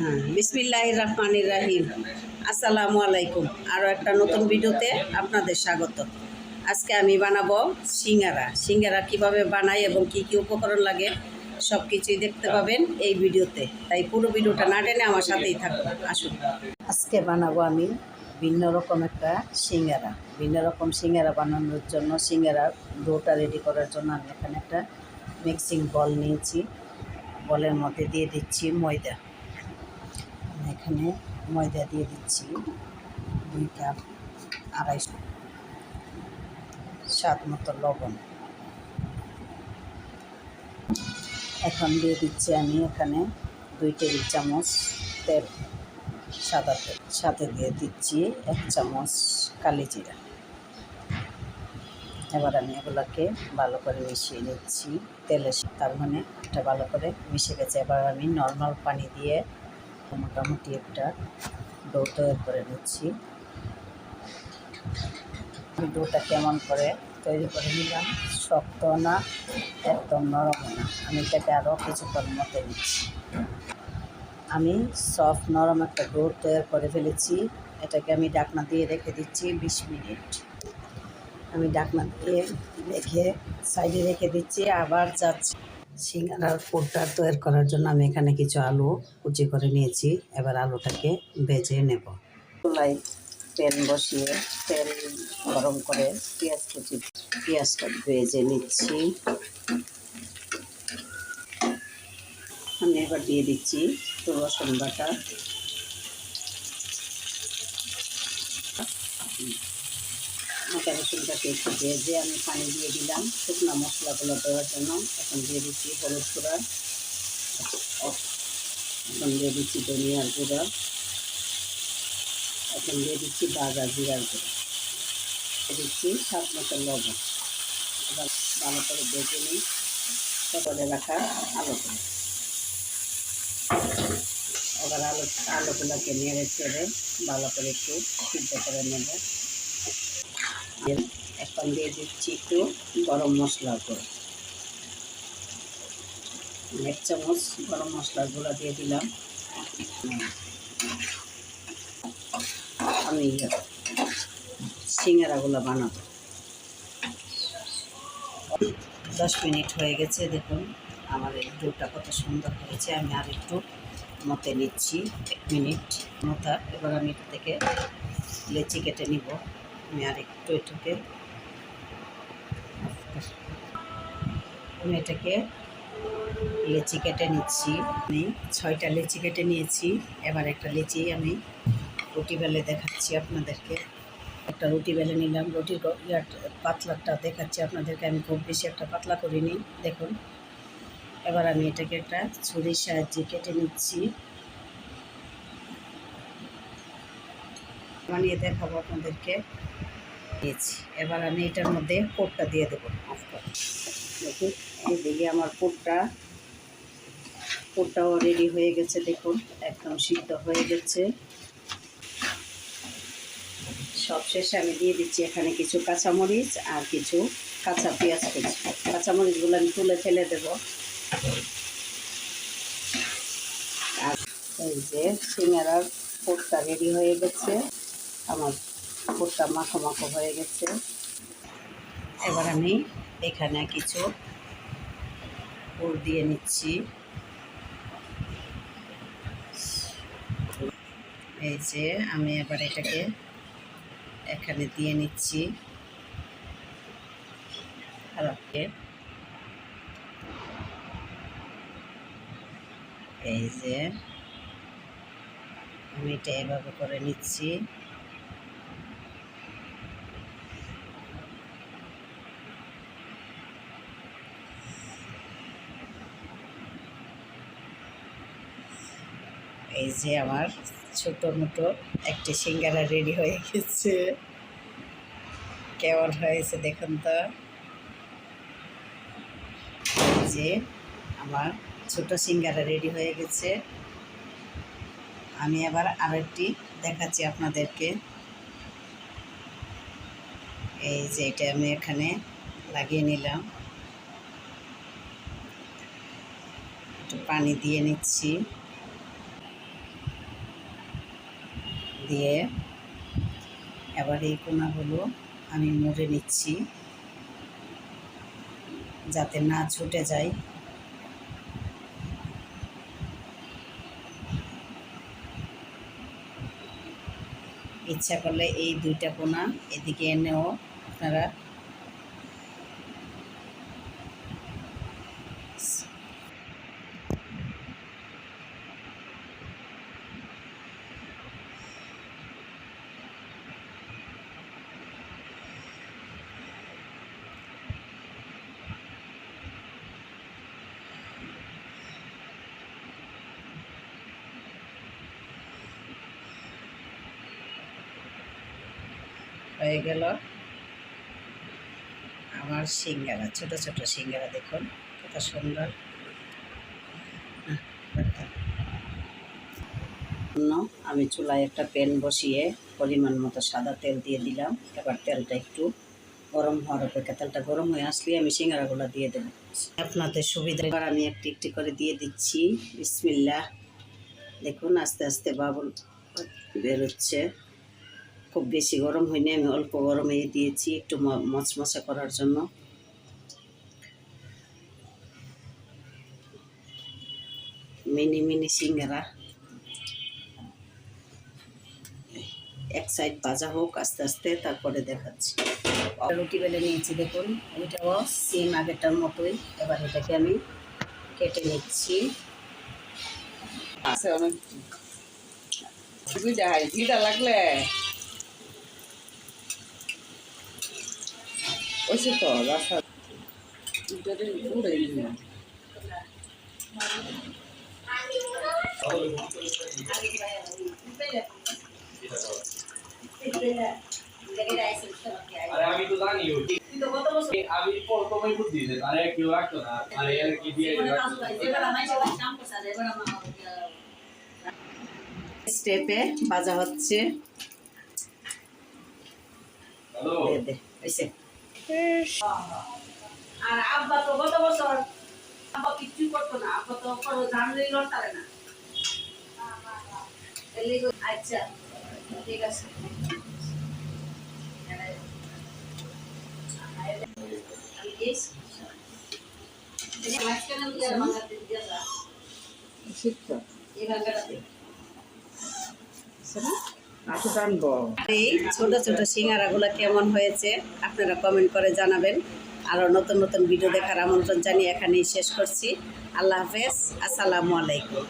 হ্যাঁ বিসমিল্লাহ রহমানির রাহিম। আসসালামু আলাইকুম। আরও একটা নতুন ভিডিওতে আপনাদের স্বাগত। আজকে আমি বানাবো সিঙ্গারা। সিঙ্গারা কীভাবে বানাই এবং কি কি উপকরণ লাগে সব কিছুই দেখতে পাবেন এই ভিডিওতে। তাই পুরো ভিডিওটা না টেনে আমার সাথেই থাকুন। আসুন। আজকে বানাবো আমি ভিন্ন রকম একটা সিঙ্গারা। ভিন্ন রকম সিঙ্গারা বানানোর জন্য সিঙ্গারার ডোটা রেডি করার জন্য আমি এখানে একটা মিক্সিং বল নিয়েছি। বলের মধ্যে দিয়ে দিচ্ছি ময়দা। এখানে ময়দা দিয়ে দিচ্ছি। দুই কাপ আড়াইশো স্বাদ মতো লবণ। এখন দিয়ে দিচ্ছি আমি এখানে দুই টেবিল চামচ তেল। সাদা তেল। সাথে দিয়ে দিচ্ছি এক চামচ কালি জিরা। এবার আমি এগুলোকে ভালো করে মিশিয়ে নিচ্ছি তেলের তার মানে এটা ভালো করে মিশে গেছে। এবার আমি নর্মাল পানি দিয়ে মোটামুটি একটা ডো তৈরি করে নিচ্ছি। ডোটা কেমন করে তৈরি করে নিলাম, শক্ত না, একদম নরম না। আমি এটাকে আরও কিছুক্ষণ মতে নিচ্ছি আমি সফট নরম একটা ডো তৈরি করে ফেলেছি। এটাকে আমি ডাকনা দিয়ে রেখে দিচ্ছি বিশ মিনিট। আমি ডাকনা দিয়ে রেখে সাইডে রেখে দিচ্ছি, আবার যাচ্ছি। সিঙ্গারার পুরটা তৈরি করার জন্য আমি এখানে কিছু আলু কুচি করে নিয়েছি। এবার আলুটাকে ভেজে নেব। চুলাই তেল বসিয়ে তেল গরম করে পেঁয়াজ কুচি, পেঁয়াজটা ভেজে নিচ্ছি। আমি এবার দিয়ে দিচ্ছি রসুন বাটা। আদা রসুনটাকে একটু ভেজে আমি পানি দিয়ে দিলাম, শুকনো মশলাগুলো দেওয়ার জন্য এখন দিয়ে দিচ্ছি হলুদ গুঁড়া, এখন দিয়ে দিচ্ছি ধনিয়ার গুঁড়া, এখন দিয়ে দিচ্ছি বাজা জিরার গুঁড়া। দিচ্ছি স্বাদ মতো লবণ। এবার ভালো করে ভেজে নিই। করে রাখা আলুগুলো। এবার আলু আলুগুলোকে নেড়ে চেড়ে ভালো করে একটু সিদ্ধ করে নেব। এখন দিয়ে দিচ্ছি একটু গরম মশলা করে এক চামচ গরম মশলার গুঁড়া দিয়ে দিলাম। আমি সিঙ্গারাগুলো বানাবো। দশ মিনিট হয়ে গেছে, দেখুন আমার ডোটা কত সুন্দর হয়েছে। আমি আর একটু মতে নিচ্ছি, এক মিনিট মতা। এবার আমি এটা থেকে লেচি কেটে নিব। আমি আর একটু এটাকে আমি এটাকে লেচি কেটে নিচ্ছি। আমি ছয়টা লেচি কেটে নিয়েছি। এবার একটা লেচি আমি রুটি বেলে দেখাচ্ছি আপনাদেরকে। একটা রুটি বেলে নিলাম। রুটির পাতলাটা দেখাচ্ছি আপনাদেরকে। আমি খুব বেশি একটা পাতলা করিনি। দেখুন। এবার আমি এটাকে একটা ছুরির সাহায্যে কেটে নিচ্ছি। বানিয়ে দেখাবো আপনাদেরকে। দিয়েছি। এবার আমি এটার মধ্যে পোটটা দিয়ে দেবো দেখুন এইদিকে আমার পোটটা পোটটাও রেডি হয়ে গেছে, দেখুন, একদম সিদ্ধ হয়ে গেছে। সবশেষে আমি দিয়ে দিচ্ছি এখানে কিছু কাঁচামরিচ আর কিছু কাঁচা পেঁয়াজ কুচি। কাঁচামরিচগুলো আমি তুলে ফেলে দেব। আর এই যে সিঙ্গারার পোটটা রেডি হয়ে গেছে। আমার পোটটা মাখো মাখো হয়ে গেছে। এবার আমি এখানে কিছু পুর দিয়ে নিচ্ছি। এই যে আমি এবার এটাকে এখানে দিয়ে নিচ্ছি। এই যে আমি এটা এভাবে করে নিচ্ছি। এই যে আমার ছোট মোটো একটি সিঙ্গারা রেডি হয়ে গেছে। কেমন হয়েছে দেখুন তো। যে আমার ছোট সিঙ্গারা রেডি হয়ে গেছে। আমি আবার আরেকটি দেখাচ্ছি আপনাদেরকে। এই যে এটা আমি এখানে লাগিয়ে নিলাম। একটু পানি দিয়ে নিচ্ছি। দিয়ে এবার এই কোনাগুলো আমি মুড়ে নিচ্ছি যাতে না ছুটে যায়। ইচ্ছা করলে এই দুইটা কোনা এদিকে এনেও আপনারা হয়ে গেল। আমার সিঙ্গারা, ছোট ছোট সিঙ্গারা দেখুন, কত সুন্দর। আমি চুলায় একটা প্যান বসিয়ে পরিমাণ মতো সাদা তেল দিয়ে দিলাম। এবার তেলটা একটু গরম হওয়ার অপেক্ষা, তেলটা গরম হয়ে আসলে আমি সিঙ্গারাগুলো দিয়ে দেবো। আপনাদের সুবিধা এবার আমি একটি একটি করে দিয়ে দিচ্ছি। বিসমিল্লা দেখুন, আস্তে আস্তে বাবুল বেরোচ্ছে। খুব বেশি গরম হয়নি, আমি অল্প গরমে দিয়েছি একটু মচমচে করার জন্য। Mini mini singara. এক সাইড ভাজা হোক, আস্তে আস্তে তারপরে দেখাচ্ছি। রুটি বেলে নিয়েছি, দেখুন এটাও সেম আগেরটার মতোই। এবার এটাকে আমি কেটে নিচ্ছি। আছে অনেক সুবিধা হয় ভিড়া লাগলে ওইসে তো রাস্তা আমি তো জানি আমি প্রথমেই বুদ্ধি দিয়েছে আরে কেউ রাখতো না আরে এর কি দিয়ে স্টেপে ভাজা হচ্ছে হ্যালো আর আব্বা তো গত বছর আব্বা কিচ্ছু করতো না। আব্বা তো কোনো ধান লইল না। আচ্ছা ঠিক আছে। আমি টানবো এই ছোট ছোট সিঙ্গারাগুলো কেমন হয়েছে আপনারা কমেন্ট করে জানাবেন। আরও নতুন নতুন ভিডিও দেখার আমন্ত্রণ জানিয়ে এখানেই শেষ করছি। আল্লাহ হাফেজ, আসসালামু আলাইকুম।